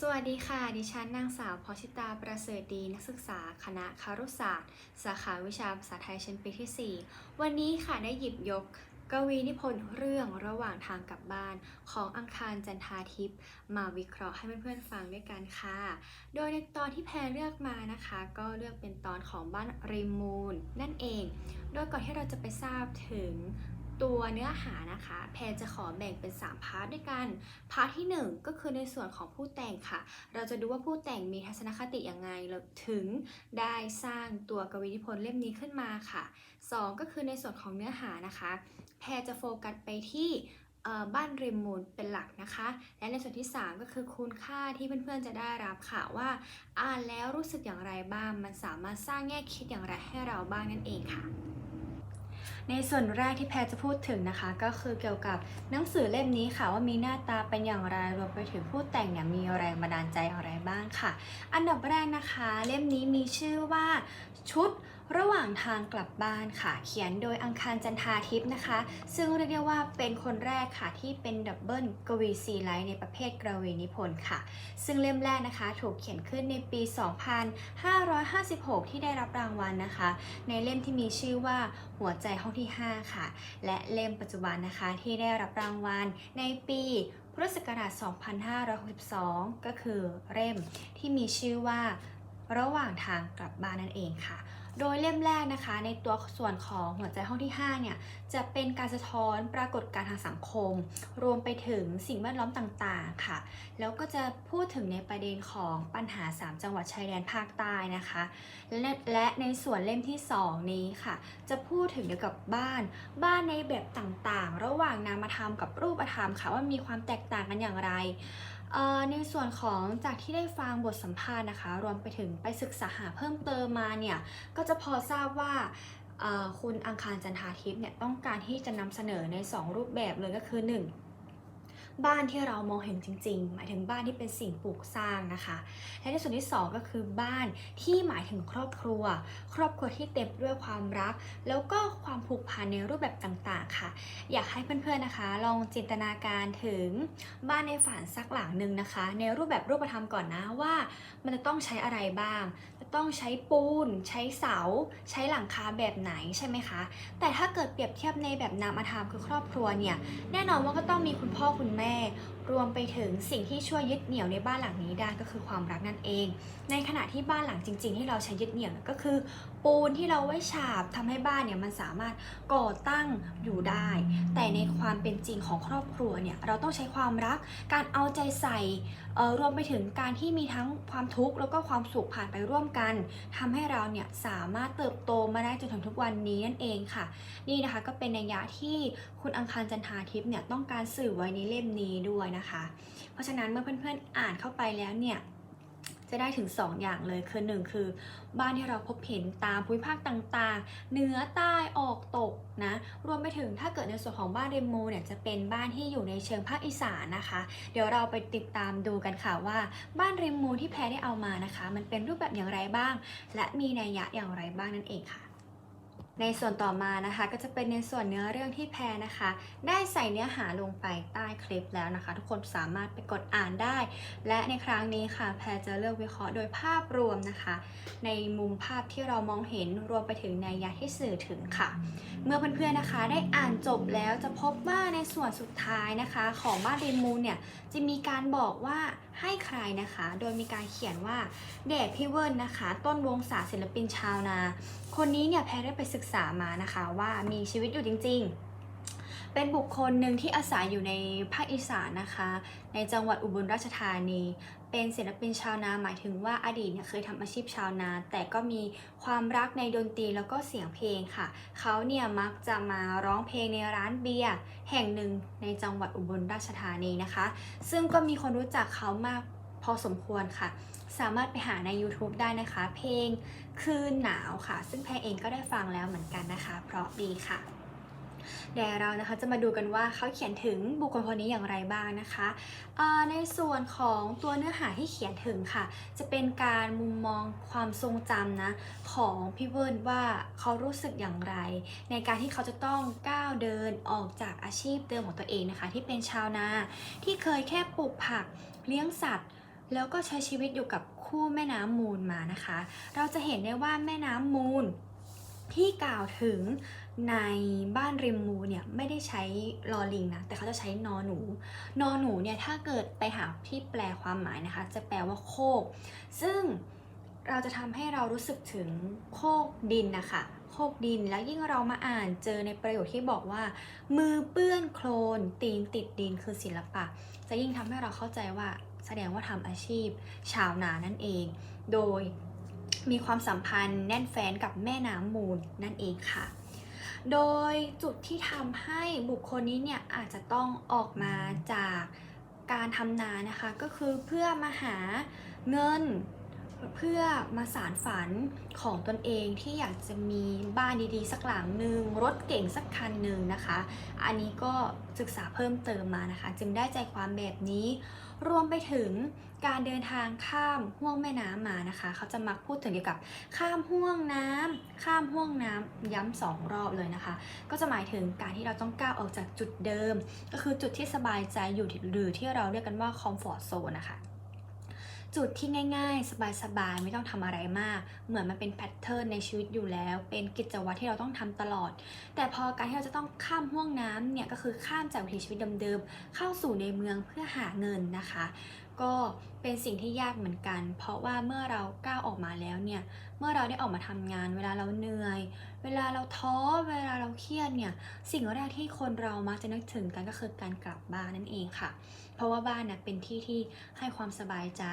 สวัสดีค่ะ ดิฉันนางสาวพอชิตาประเสริฐดีนักศึกษาคณะคารุศาสตร์ สาขาวิชาภาษาไทยชั้นปีที่ 4 วันนี้ค่ะได้หยิบยกกวีนิพนธ์เรื่องระหว่างทางกลับบ้านของอังคารจันทาทิพย์มาวิเคราะห์ให้เพื่อนๆฟังด้วยกันค่ะ โดยในตอนที่แพรเลือกมานะคะ ก็เลือกเป็นตอนของบ้านริมมูลนั่นเอง โดยก่อนที่เราจะไปทราบถึง ตัวเนื้อหานะคะ แพรจะขอแบ่งเป็น 3 พาร์ทด้วยกัน พาร์ทที่ 1 ก็คือในส่วนของผู้แต่งค่ะ เราจะดูว่าผู้แต่งมีทัศนคติยังไงเรถึงได้สร้างตัวกวีนิพนธ์เล่มนี้ขึ้นมาค่ะ 2 ก็คือในส่วนของเนื้อหานะคะ แพรจะโฟกัสไปที่บ้านริมมูลเป็นหลักนะคะ และในส่วนที่ 3 ก็คือคุณค่าที่เพื่อนๆจะได้รับค่ะว่า อ่านแล้วรู้สึกอย่างไรบ้าง มันสามารถสร้างแง่คิดอย่างไรให้เราบ้างนั่นเองค่ะ ในส่วนแรกที่แพรจะพูดถึงนะคะ ก็คือเกี่ยวกับหนังสือเล่มนี้ค่ะว่ามีหน้าตาเป็นอย่างไรรวมไปถึงผู้แต่งเนี่ยมีแรงบันดาลใจอะไรบ้างค่ะ อันดับแรกนะคะ เล่มนี้มีชื่อว่าชุดระหว่างทางกลับบ้านค่ะ เขียนโดยอังคารจันทาทิพย์นะคะ ซึ่งเรียกได้ว่าเป็นคนแรกค่ะที่เป็นดับเบิลกวีซีไลท์ในประเภทกรวีนิพนธ์ค่ะ ซึ่งเล่มแรกนะคะถูกเขียนขึ้นในปี 2556 ที่ได้รับรางวัลนะคะ ในเล่มที่มีชื่อว่าหัวใจห้องที่ 5 ค่ะ และเล่มปัจจุบันนะคะที่ได้รับรางวัลในปีพุทธศักราช 2562 ก็คือเล่มที่มีชื่อว่าระหว่างทางกลับบ้านนั่นเองค่ะ โดยเล่มแรกนะคะในตัวส่วนของหัวใจห้องที่ 5 เนี่ย จะเป็นการสะท้อนปรากฏการณ์ทางสังคม รวมไปถึงสิ่งแวดล้อมต่างๆค่ะ แล้วก็จะพูดถึงในประเด็นของปัญหา 3 จังหวัดชายแดนภาคใต้นะคะ และและในส่วนเล่มที่ 2 นี้ค่ะ จะพูดถึงเกี่ยวกับบ้าน บ้านในแบบต่างๆ ระหว่างนามธรรมกับรูปธรรมค่ะว่ามีความแตกต่างกันอย่างไร ในส่วนของจากที่ได้ฟังบทสัมภาษณ์นะคะ รวมไปถึงไปศึกษาหาเพิ่มเติมมาเนี่ย ก็จะพอทราบว่าคุณอังคารจันทาทิพย์เนี่ยต้องการที่จะนำเสนอใน 2 รูปแบบเลยก็คือ 1 บ้านที่เรามองเห็นจริง ๆ หมายถึงบ้านที่เป็นสิ่งปลูกสร้างนะคะ และในส่วนที่ 2 ก็คือบ้านที่หมายถึงครอบครัว ครอบครัวที่เต็มด้วยความรัก แล้วก็ความผูกพันในรูปแบบต่างๆ ค่ะ อยากให้เพื่อนๆนะคะ ลองจินตนาการถึงบ้านในฝันสักหลังหนึ่งนะคะ ในรูปแบบรูปธรรมก่อนนะว่า มันจะต้องใช้อะไรบ้าง ต้องใช้ปูน ใช้เสา ใช้หลังคาแบบไหนใช่ไหมคะ แต่ถ้าเกิดเปรียบเทียบในแบบนามธรรมคือครอบครัวเนี่ย แน่นอนว่าก็ต้องมีคุณพ่อคุณแม่ รวมไปถึงสิ่งที่ช่วยยึดเหนี่ยวในบ้านหลังนี้ได้ก็คือความรักนั่นเอง ในขณะที่บ้านหลังจริง ๆ ที่เราใช้ยึดเหนี่ยวก็คือ ปูนที่เราไว้ฉาบทำให้บ้านเนี่ยมันสามารถก่อตั้งอยู่ได้ แต่ในความเป็นจริงของครอบครัวเนี่ยเราต้องใช้ความรัก การเอาใจใส่รวมไปถึงการที่มีทั้งความทุกข์แล้วก็ความสุขผ่านไปร่วมกันทำให้เราเนี่ยสามารถเติบโตมาได้จนถึงทุกวันนี้นั่นเองค่ะ นี่นะคะก็เป็นนัยยะที่คุณอังคารจันทาทิพย์เนี่ยต้องการสื่อไว้ในเล่มนี้ด้วยนะคะ เพราะฉะนั้นเมื่อเพื่อนๆอ่านเข้าไปแล้วเนี่ย จะได้ถึง 2 อย่างเลยคือ1คือ บ้านที่เราพบเห็นตามภูมิภาคต่างๆ เหนือใต้ออกตกนะรวมไปถึงถ้าเกิดในส่วนของบ้านเรมโมเนี่ยจะเป็นบ้านที่อยู่ในเชิงภาคอีสานนะคะ เดี๋ยวเราไปติดตามดูกันค่ะว่า บ้านเรมโมที่แพรได้เอามานะคะ มันเป็นรูปแบบอย่างไรบ้าง และมีนัยยะอย่างไรบ้างนั่นเองค่ะ ในส่วนต่อมานะคะก็จะเป็นในส่วนเนื้อเรื่องที่แพรนะคะ ได้ใส่เนื้อหาลงไปใต้คลิปแล้วนะคะ ทุกคนสามารถไปกดอ่านได้ และในครั้งนี้ค่ะ แพรจะเลือกวิเคราะห์โดยภาพรวมนะคะ ในมุมภาพที่เรามองเห็นรวมไปถึงในยยะที่สื่อถึงค่ะ เมื่อเพื่อนๆนะคะ ได้อ่านจบแล้วจะพบว่าในส่วนสุดท้ายนะคะ ของบ้านเรนมูลเนี่ยจะมีการบอกว่าให้ใครนะคะ โดยมีการเขียนว่าเดชพี่เวิร์นนะคะ ต้นวงศาศิลปินชาวนา คนนี้เนี่ยแพรได้ไปศึกษามานะคะว่ามีชีวิตอยู่จริง ๆ เป็นบุคคลหนึ่งที่อาศัยอยู่ในภาคอีสานนะคะ ในจังหวัดอุบลราชธานี เป็นศิลปินชาวนาหมายถึงว่าอดีตเนี่ยเคยทำอาชีพชาวนา แต่ก็มีความรักในดนตรีแล้วก็เสียงเพลงค่ะ เขาเนี่ยมักจะมาร้องเพลงในร้านเบียร์แห่งหนึ่งในจังหวัดอุบลราชธานีนะคะ ซึ่งก็มีคนรู้จักเขามาก พอสมควรค่ะ สามารถไปหาใน YouTube ได้นะคะ เพลงคืนหนาวค่ะ ซึ่งแพรเองก็ได้ฟังแล้วเหมือนกันนะคะ เพราะดีค่ะเดี๋ยวเรานะคะจะมาดูกันว่าเขาเขียนถึงบุคคลคนนี้อย่างไรบ้างนะคะในส่วนของตัวเนื้อหาที่เขียนถึงค่ะ จะเป็นการมุมมองความทรงจำนะของพี่เวิร์นว่าเขารู้สึกอย่างไร ในการที่เขาจะต้องก้าวเดินออกจากอาชีพเดิมของตัวเองนะคะ ที่เป็นชาวนาที่เคยแค่ปลูกผักเลี้ยงสัตว์ แล้วก็ใช้ชีวิตอยู่กับคู่แม่น้ำมูลมานะคะ เราจะเห็นได้ว่าแม่น้ำมูลที่กล่าวถึงในบ้านริมมูลเนี่ยไม่ได้ใช้ลอลิงนะแต่เขาจะใช้นอหนู นอหนูเนี่ยถ้าเกิดไปหาที่แปลความหมายนะคะ จะแปลว่าโคกซึ่ง เราจะทำให้เรารู้สึกถึงโคกดินนะคะโคกดินแล้วยิ่งเรามาอ่านเจอในประโยคที่บอกว่า มือเปื้อนโคลนตีนติดดินคือศิลปะ จะยิ่งทำให้เราเข้าใจว่าแสดงว่าทำอาชีพ ชาวนานั่นเอง โดยมีความสัมพันธ์แน่นแฟ้นกับแม่น้ำมูลนั่นเองค่ะ โดยจุดที่ทำให้บุคคลนี้เนี่ยอาจจะต้องออกมาจากการทำนานะคะ ก็คือเพื่อมาหาเงิน เพื่อมาสารฝันของตนเองที่อยากจะมีบ้านดีๆ สักหลังหนึ่งรถเก่งสักคันหนึ่งนะคะ อันนี้ก็ศึกษาเพิ่มเติมมานะคะ จึงได้ใจความแบบนี้ รวมไปถึงการเดินทางข้ามห่วงแม่น้ำมานะคะ เขาจะมักพูดถึงเกี่ยวกับข้ามห่วงน้ำข้ามห่วงน้ำย้ำสองรอบเลยนะคะ ก็จะหมายถึงการที่เราต้องก้าวออกจากจุดเดิม ก็คือจุดที่สบายใจอยู่หรือที่เราเรียกกันว่าคอมฟอร์ z โซนนะคะ จุดที่ง่ายๆ สบายๆ ไม่ต้องทำอะไรมาก เหมือนมันเป็นแพทเทิร์นในชีวิตอยู่แล้ว เป็นกิจวัตรที่เราต้องทำตลอด แต่พอการที่เราจะต้องข้ามห่วงน้ำเนี่ยก็คือข้ามจากวิถีชีวิตเดิมๆ เข้าสู่ในเมืองเพื่อหาเงินนะคะก็เป็นสิ่งที่ยากเหมือนกัน เพราะว่าเมื่อเราก้าวออกมาแล้วเนี่ย เมื่อเราได้ออกมาทำงาน เวลาเราเหนื่อย เวลาเราท้อ เวลาเราเครียดเนี่ย สิ่งแรกที่คนเรามักจะนึกถึงกันก็คือการกลับบ้านนั่นเองค่ะ เพราะว่าบ้านเนี่ยเป็นที่ที่ให้ความสบายใจ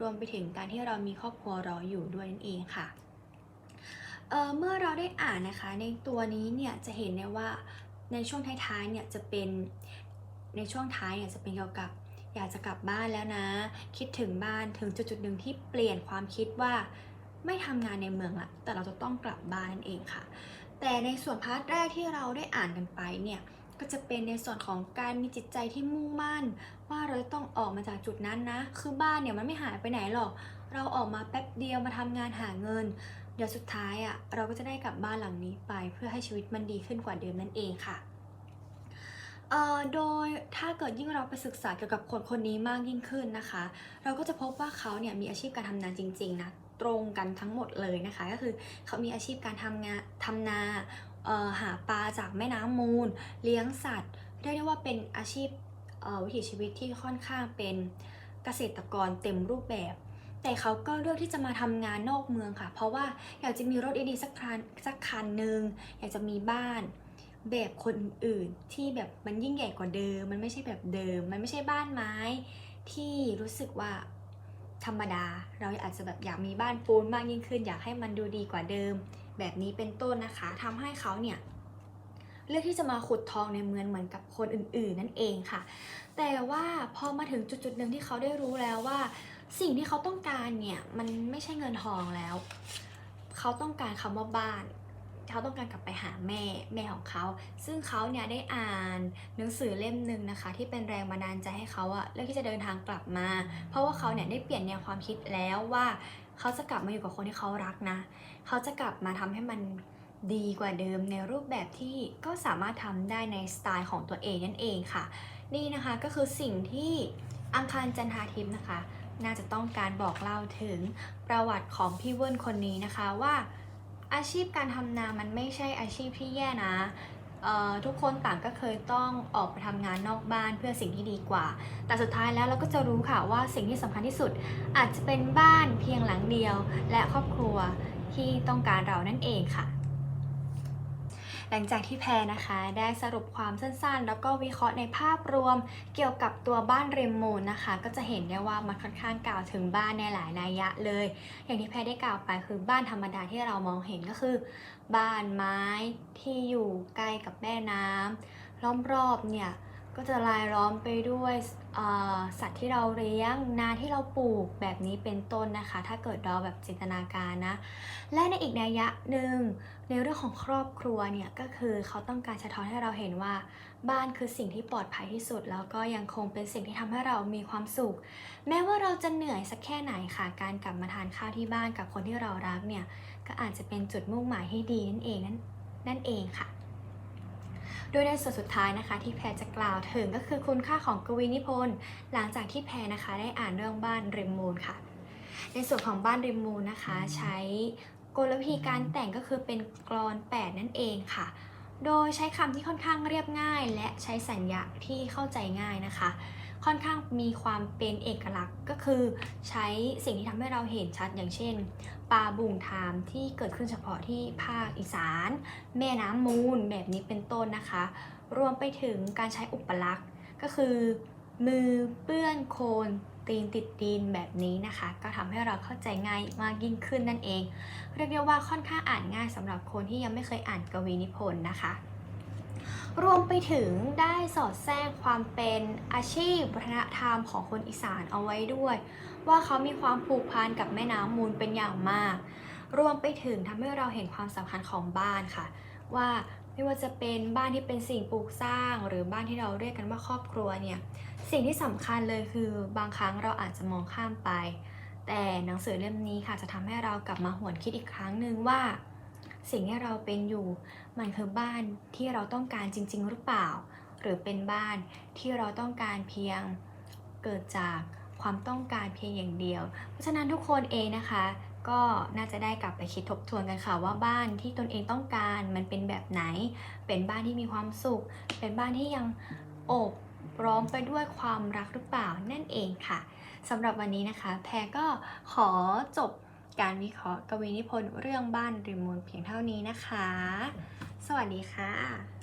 รวมไปถึงการที่เรามีครอบครัวรออยู่ด้วยนั่นเองค่ะเออเมื่อเราได้อ่านนะคะในตัวนี้เนี่ยจะเห็นได้ว่าในช่วงท้ายๆเนี่ยจะเป็นในช่วงท้ายเนี่ยจะเป็นเกี่ยวกับ อยากจะกลับบ้านแล้วนะ คิดถึงบ้านถึงจุดๆหนึ่งที่เปลี่ยนความคิดว่าไม่ทำงานในเมืองละแต่เราจะต้องกลับบ้านนั่นเองค่ะ แต่ในส่วนพาร์ทแรกที่เราได้อ่านกันไปเนี่ยก็จะเป็นในส่วนของการมีจิตใจที่มุ่งมั่น ว่าเราจะต้องออกมาจากจุดนั้นนะ คือบ้านเนี่ยมันไม่หายไปไหนหรอก เราออกมาแป๊บเดียวมาทำงานหาเงิน เดี๋ยวสุดท้ายอะ่ะเราก็จะได้กลับบ้านหลังนี้ไปเพื่อให้ชีวิตมันดีขึ้นกว่าเดิมนั่นเองค่ะ อ่อโดยถ้าเกิดยิ่งเราไปศึกษาเกี่ยวกับคนคนนี้มากยิ่งขึ้นนะคะ เราก็จะพบว่าเขาเนี่ยมีอาชีพการทำนาจริงๆนะตรงกันทั้งหมดเลยนะคะ ก็คือเขามีอาชีพการทำงานทำนาหาปลาจากแม่น้ำมูล เลี้ยงสัตว์เรียกได้ว่าเป็นอาชีพวิถีชีวิตที่ค่อนข้างเป็นเกษตรกรเต็มรูปแบบ แต่เขาก็เลือกที่จะมาทำงานนอกเมืองค่ะ เพราะว่าอยากจะมีรถดีๆสักคันสักคันหนึ่งอยากจะมีบ้าน แบบคนอื่นที่แบบมันยิ่งใหญ่กว่าเดิม มันไม่ใช่แบบเดิม มันไม่ใช่บ้านไม้ที่รู้สึกว่าธรรมดา เราอาจจะแบบอยากมีบ้านปูนมากยิ่งขึ้น อยากให้มันดูดีกว่าเดิม แบบนี้เป็นต้นนะคะทำให้เขาเนี่ยเลือกที่จะมาขุดทองในเมืองเหมือนกับคนอื่นๆ นั่นเองค่ะ แต่ว่าพอมาถึงจุดๆหนึ่งที่เขาได้รู้แล้วว่า สิ่งที่เขาต้องการเนี่ยมันไม่ใช่เงินทองแล้ว เขาต้องการคำว่าบ้าน เขาต้องการกลับไปหาแม่แม่ของเขา ซึ่งเขาเนี่ยได้อ่านหนังสือเล่มหนึ่งนะคะ ที่เป็นแรงบันดาลใจให้เขาอะเลือกที่จะเดินทางกลับมา เพราะว่าเขาเนี่ยได้เปลี่ยนแนวความคิดแล้วว่าเขาจะกลับมาอยู่กับคนที่เขารักนะ เขาจะกลับมาทำให้มันดีกว่าเดิมในรูปแบบที่ก็สามารถทำได้ในสไตล์ของตัวเองนั่นเองค่ะ นี่นะคะก็คือสิ่งที่อังคารจันทาทิพย์นะคะ น่าจะต้องการบอกเล่าถึงประวัติของพี่เวิร์นคนนี้นะคะว่า อาชีพการทำนามันไม่ใช่อาชีพที่แย่นะทุกคนต่างก็เคยต้องออกไปทำงานนอกบ้านเพื่อสิ่งที่ดีกว่า แต่สุดท้ายแล้วเราก็จะรู้ค่ะว่าสิ่งที่สำคัญที่สุด อาจจะเป็นบ้านเพียงหลังเดียว และครอบครัวที่ต้องการเรานั่นเองค่ะ หลังจากที่แพรนะคะ ได้สรุปความสั้นๆ แล้วก็วิเคราะห์ในภาพรวมเกี่ยวกับตัวบ้านเรมมูนนะคะ ก็จะเห็นได้ว่ามันค่อนข้างกล่าวถึงบ้านในหลายนัยยะเลย อย่างที่แพรได้กล่าวไปคือบ้านธรรมดาที่เรามองเห็นก็คือ บ้านไม้ที่อยู่ใกล้กับแม่น้ำรอบๆเนี่ย ก็จะรายล้อมไปด้วยสัตว์ที่เราเลี้ยงนาที่เราปลูกแบบนี้เป็นต้นนะคะ ถ้าเกิดเราแบบจินตนาการนะ และในอีกนัยยะหนึ่งในเรื่องของครอบครัวเนี่ยก็คือเขาต้องการสะท้อนให้เราเห็นว่า บ้านคือสิ่งที่ปลอดภัยที่สุด แล้วก็ยังคงเป็นสิ่งที่ทำให้เรามีความสุข แม้ว่าเราจะเหนื่อยสักแค่ไหนค่ะ การกลับมาทานข้าวที่บ้านกับคนที่เรารักเนี่ยก็อาจจะเป็นจุดมุ่งหมายให้ดีนั่นเองนั่นนั่นเองค่ะ โดยในส่วนสุดท้ายนะคะที่แพรจะกล่าวถึงก็คือคุณค่าของกวีนิพนธ์หลังจากที่แพรนะคะได้อ่านเรื่องบ้านริมมูลค่ะ ในส่วนของบ้านริมมูลนะคะ ใช้กลวิธีการแต่งก็คือเป็นกรอน 8 นั่นเองค่ะ โดยใช้คำที่ค่อนข้างเรียบง่าย และใช้สัญญาที่เข้าใจง่ายนะคะ ค่อนข้างมีความเป็นเอกลักษณ์ก็คือ ใช้สิ่งที่ทำให้เราเห็นชัดอย่างเช่นปลาบุ่งทามที่เกิดขึ้นเฉพาะที่ภาคอีสาน แม่น้ำมูลแบบนี้เป็นต้นนะคะ รวมไปถึงการใช้อุปลักษณ์ก็คือ มือเปื้อนโคลน ตีนติดดินแบบนี้นะคะ ก็ทำให้เราเข้าใจง่ายมากยิ่งขึ้นนั่นเอง เรียกได้ว่าค่อนข้างอ่านง่ายสำหรับคนที่ยังไม่เคยอ่านกวีนิพนธ์นะคะ รวมไปถึงได้สอดแทรกความเป็นอาชีพวัฒนธรรมของคนอีสานเอาไว้ด้วย ว่าเขามีความผูกพันกับแม่น้ำมูลเป็นอย่างมาก รวมไปถึงทำให้เราเห็นความสำคัญของบ้านค่ะ ว่า ไม่ว่าจะเป็นบ้านที่เป็นสิ่งปลูกสร้าง หรือบ้านที่เราเรียกกันว่าครอบครัวเนี่ยสิ่งที่สำคัญเลยคือบางครั้งเราอาจจะมองข้ามไป แต่หนังสือเล่มนี้ค่ะจะทำให้เรากลับมาหวนคิดอีกครั้งหนึ่งว่า สิ่งที่เราเป็นอยู่มันคือบ้านที่เราต้องการจริง ๆ หรือเปล่า หรือเป็นบ้านที่เราต้องการเพียงเกิดจากความต้องการเพียงอย่างเดียว เพราะฉะนั้นทุกคนเองนะคะ ก็น่าจะได้กลับไปคิดทบทวนกันค่ะ ว่าบ้านที่ตนเองต้องการมันเป็นแบบไหน เป็นบ้านที่มีความสุข เป็นบ้านที่ยังโอบร้อมไปด้วยความรักหรือเปล่านั่นเองค่ะสำหรับวันนี้นะคะ แพรก็ขอจบการวิเคราะห์กวีนิพนธ์เรื่องบ้านริมมูลเพียงเท่านี้นะคะ สวัสดีค่ะ